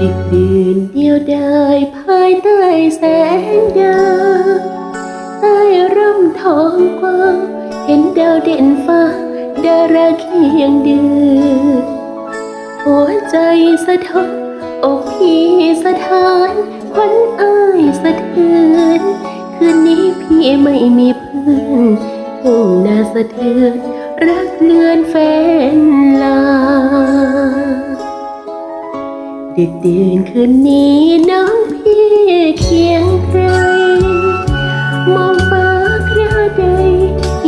ดึกดื่นเดียวดายภายใต้แสงดาวใต้ร่มทองกว้างเห็นดาวเด่นฟ้า ดาราเคียงเดือหัวใจสะท้อนอกพี่สะท้านขวัญอายสะเทือนคืนนี้พี่ไม่มีเพื่อนทุ่งนาสะเทือนรักเลือนแฟนลา ดึกดื่นคืนนี้น้องพี่เคียงใคร มองฟ้าคราใด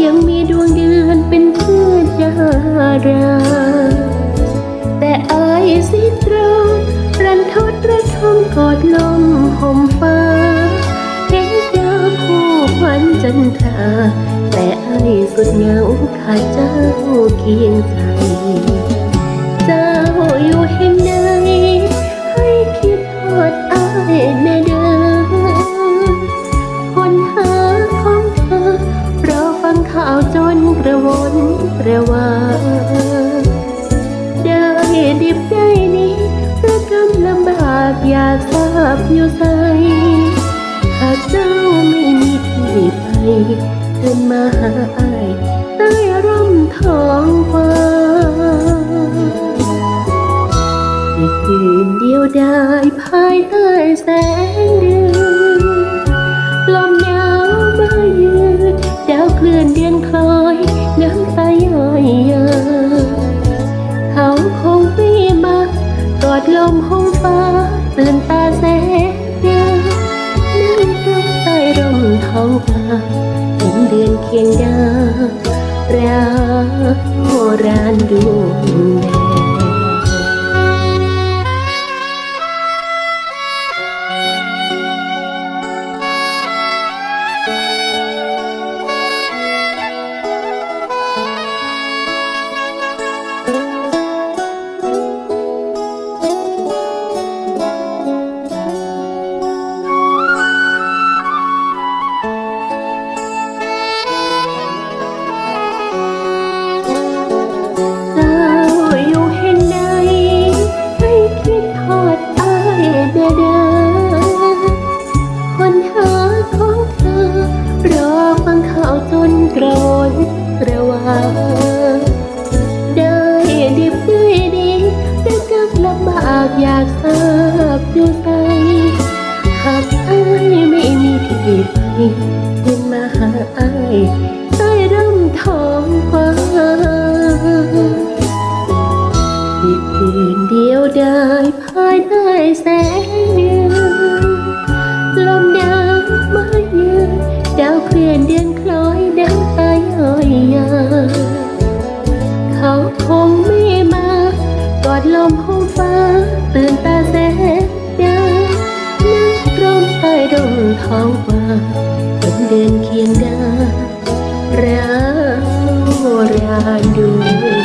ยังมีดวงเดือนเป็นเพื่อนดารา แต่อายสิตรารันทดระทมกอดลมห่มฟ้า เห็นดาวคู่ควันจันทราแต่อายสุดเหงาขาดเจ้าเคียงใจ คนหาของเธอรอฟังข่าวจนกระวนกระวายได้ดิบได้นี้เพื่อกำลำบากอยากทราบอยู่ใสหากเจ้าไม่มีที่ไปขึ้นมาหาอายใต้ร่มทองฟ้าคืนเดียวดายภายใต้แสงเดือน เคลื่อนเดือนคล้อยน้ำตาย่อยยาเขาคงไม่มากอดลมห้องฟ้า ตื่นตาแสงเดือนนั่งตรงใต้ร่มท้องฟ้าเห็นเดือนเคียงดาวรักโบราณดวงแดง ได้ดิบได้ดีแต่กับลำบากอยากทราบอยู่ใสหากอายไม่มีที่ไปขึ้นมาหาอายใต้ร่มทองฟ้าอีกคืนเดียวไดายภายใต้แสง ดู